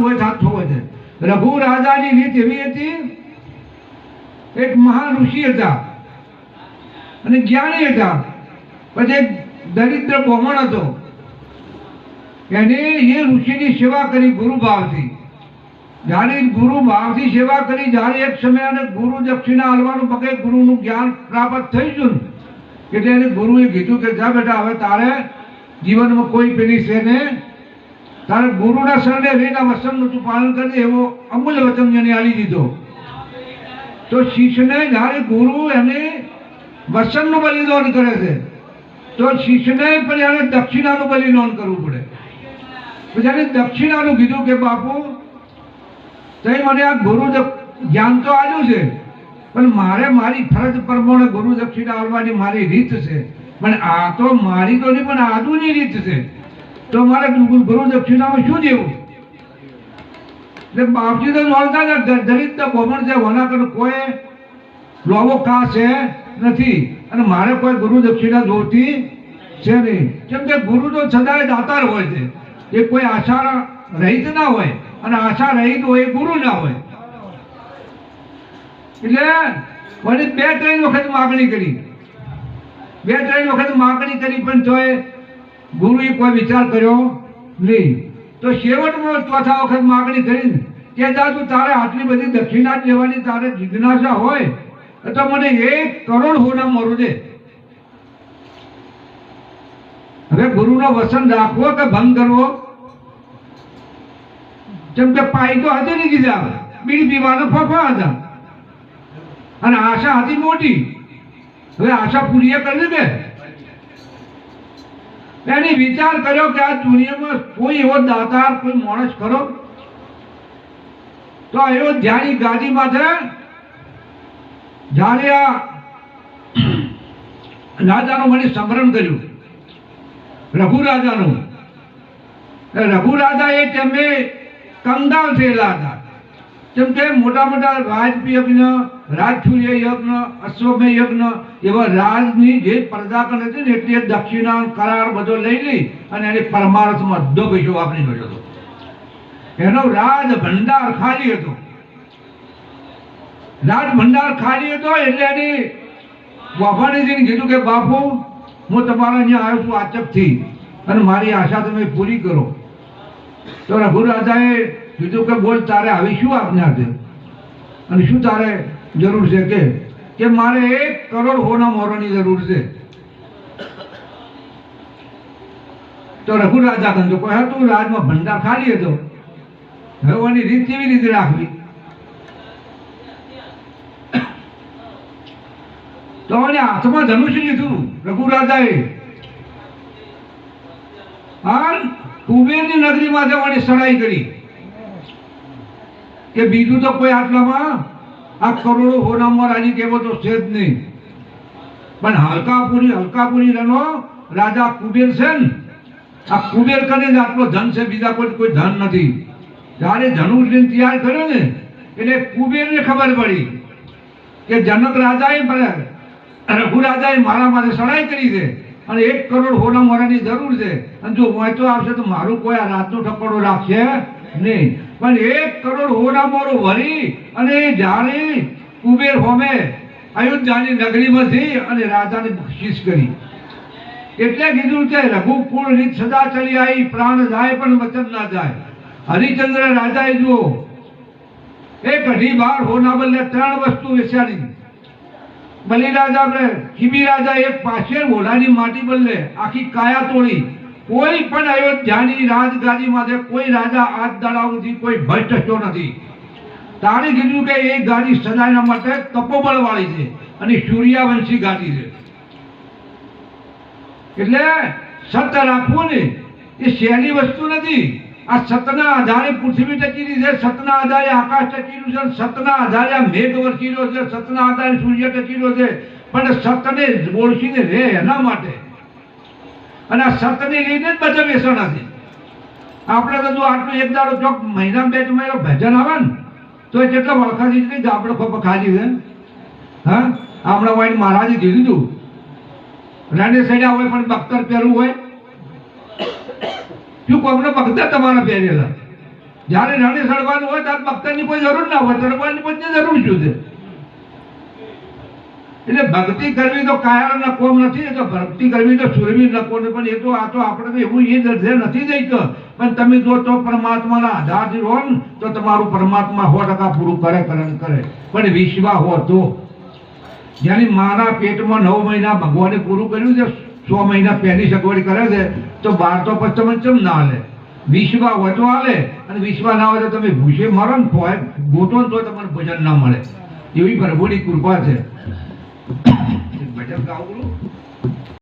થતું હોય થતું હોય છે. રઘુ રાજાની રીત એવી હતી, એક મહાન ઋષિ હતા અને જ્ઞાની હતા. પછી એક દરિદ્ર બ્રાહ્મણ હતો. એને એ ઋષિની સેવા કરી, ગુરુ ભાવથી. જ્યારે ગુરુ ભાવથી સેવા કરી, જ્યારે એક સમય અને ગુરુ દક્ષિણા હાલવાનું પગે ગુરુનું જ્ઞાન પ્રાપ્ત થઈ ગયું એટલે એને ગુરુએ કીધું કે, જા બેટા, હવે તારે જીવનમાં કોઈ પેલી છે ને તારે ગુરુના શરણે રહીને વચનનું તું પાલન કરજે એવો અમૂલ્ય વચન એને આલી દીધો. તો શિષ્યને જ્યારે ગુરુ એને વચનનું બલિદાન કરે છે, તો શિષ્યને પણ એને દક્ષિણાનું બલિદાન કરવું પડે. જ્યારે દક્ષિણાનું કીધું કે, બાપુ તે મને આ ગુરુ જ્ઞાન તો આવ્યું છે, પણ મારે મારી ફરજ પ્રમાણે ગુરુ દક્ષિણા આવવાની મારી રીત છે. પણ આ તો મારી તો નહીં, પણ આદુની રીત છે. તો મારે ગુરુ દક્ષિણામાં શું દેવું? બાપજી તો નોંધતા જ દ- દરિદ્ર બ્રાહ્મણ છે હોના કરે કોઈ લોવો કા છે નથી. અને મારે કોઈ ગુરુ દક્ષિણા જોતી છે નહીં. કેમ કે ગુરુ તો સદાય દાતાર હોય છે. એ કોઈ આશા રહિત ના હોય. અને આશા રહિત હોય એ ગુરુ ના હોય. એટલે વળી બે ત્રણ વખત માગણી કરી. બે ત્રણ વખત માગણી કરી પણ તોય ગુરુએ કોઈ વિચાર કર્યો? નહીં. તો શેવટમાં ચોથા વખત માગણી કરી કે દાદુ, તારે આટલી બધી દક્ષિણા લેવાની તારે જિજ્ઞાસા હોય, તો મને એક કરોડ હોના મરું દે. હવે ગુરુનો વસન રાખવો કે ભંગ કરવો? જેમ કે પાઈ તો હતી નહીં કીધા બીડી પીવાનો ફફા હતા. અને આશા હતી મોટી. હવે આશા પૂરી કરી કે એની વિચાર કર્યો કે આ દુનિયામાં કોઈ એવો દાતાર, કોઈ માણસ ખરો? તો અયોધ્યાની ગાદી માથે જ્યારે આ રાજાનું મને સ્મરણ કર્યું. રઘુ રાજાનું રઘુ રાજા એ તેમને કંગાલ થયેલા હતા. કે મોટા મોટા રાજપી યજ્ઞ રાજસૂર્ય યજ્ઞ અશ્વમે યજ્ઞ, એવા રાજની જે પ્રજા કરે છે ને એટલે દક્ષિણા, કરાર બધો લઈ લઈ અને એની પરમાર્થમાં અડધો પૈસો વાપરી ગયો હતો. એનો રાજ ભંડાર ખાલી હતો. રાજ ભંડાર ખાલી હતો એટલે એની વાભાણીજીને કીધું કે, બાપુ, હું તમારા અહીંયા આવ્યો છું આચકથી અને મારી આશા તમે પૂરી કરો. તો રઘુ રાજાએ કીધું કે બોલ, તારે આવી શું આજ્ઞા છે અને શું તારે જરૂર છે કે? કે મારે એક કરોડ હોના મોરોની જરૂર છે. તો રઘુ રાજા કહ્યું કોઈ હા, તું રાજમાં ભંડાર ખાલી હતો. આની રીત કેવી રીતે રાખવી? તો એને હાથમાં ધનુષ્ય લીધું રઘુ રાજાએ આ કુબેરની નગરીમાં જવાની સડાઈ કરી. કે બીજું તો કોઈ આટલામાં? આ કરોડો હોનામાં રાજી કેવો તો છે જ નહીં. પણ હલકાપુરી હલકાપુરી રનો રાજા કુબેર છે આ કુબેર જ આટલો ધન છે, બીજા કોઈ કોઈ ધન નથી. જ્યારે ધનુષ લઈને તૈયાર કર્યો ને, એટલે કુબેરને ખબર પડી કે જનક રાજાએ રઘુ રાજાએ મારા માટે સડાઈ કરી છે અને એક કરોડ હોના મોરાની જરૂર છે. અને જો વાંચો આવશે તો મારું કોઈ આ રાતનો ઠકડો રાખશે નહીં. પણ એક કરોડ હોના મોરો ભરી અને જ્યારે કુબેર હોમે અયોધ્યાની નગરીમાંથી અને રાજાને બક્ષિસ કરી. એટલે કીધું કે રઘુકુળ રીત સદા ચલી આવી પ્રાણ જાય પણ વચન ના જાય. હરિચંદ્ર રાજાએ જુઓ, એક અઢી બાર હોના બદલે ત્રણ વસ્તુ વેચાણી બલિરાજા આપણે ખીબી રાજા એક પાછળ ઘોડાની માટી બદલે આખી કાયા તોડી કોઈ પણ અયોધ્યાની રાજગાદી માટે કોઈ રાજા આજ દાડાઓથી કોઈ ભય થયો નથી. તારે કીધું કે એ ગાડી સદાયના માટે તપોબળ વાળી છે અને સૂર્યાવંશી ગાડી છે. એટલે સત્ય રાખવું ને, એ સહેલી વસ્તુ નથી. આ સતના આધારે પૃથ્વી ટકેલી છે, સતના આધારે આકાશ ટકી રહ્યું છે, સતના આધારે મેઘ રહ્યો છે, સતના આધારે સૂર્ય ટકી રહ્યો છે. પણ સતને ઓળખીને રહે એના માટે. અને આ સતને લઈને જ બધા બેસણા છે આપણે તો જો આટલું એક દાડો ચોક મહિના બે મહિનો ભજન આવે ને, તો એ કેટલા વળખાથી જ આપણે ખોપ ખાલી છે હા? હમણાં વાઈન મહારાજે કીધું હતું રાને સડ્યા હોય પણ બખ્તર પહેરવું હોય. શું કોમને બખ્તર તમારા પહેરેલા? જ્યારે રાણી સળવાનું હોય ત્યારે બખ્તરની કોઈ જરૂર ના હોય તરવાની પણ જરૂર શું છે? એટલે ભક્તિ કરવી તો કાયર કોમ નથી, એ તો ભક્તિ કરવી તો સુરવી નકો ને, પણ એ તો આ તો આપણે એવું એ દર્જે નથી જઈતો પણ તમે જો તો પરમાત્માના આધારથી રહો ને, તો તમારું પરમાત્મા સો ટકા પૂરું કરે, કરણ કરે. પણ વિશ્વા હો તો જ્યારે મારા પેટમાં નવ મહિના ભગવાને પૂરું કર્યું છે, સો મહિના પહેલી સગવડ કરે છે, તો બાર તો પછી તમે ચમ ના હાલે? વિશ્વા હોય તો હાલે, અને વિશ્વા ના હોય તો તમે ભૂસે મરો ને ગોતો ને તો તમને ભજન ના મળે. એવી પ્રભુની કૃપા છે. ભજન ગાવું બોલું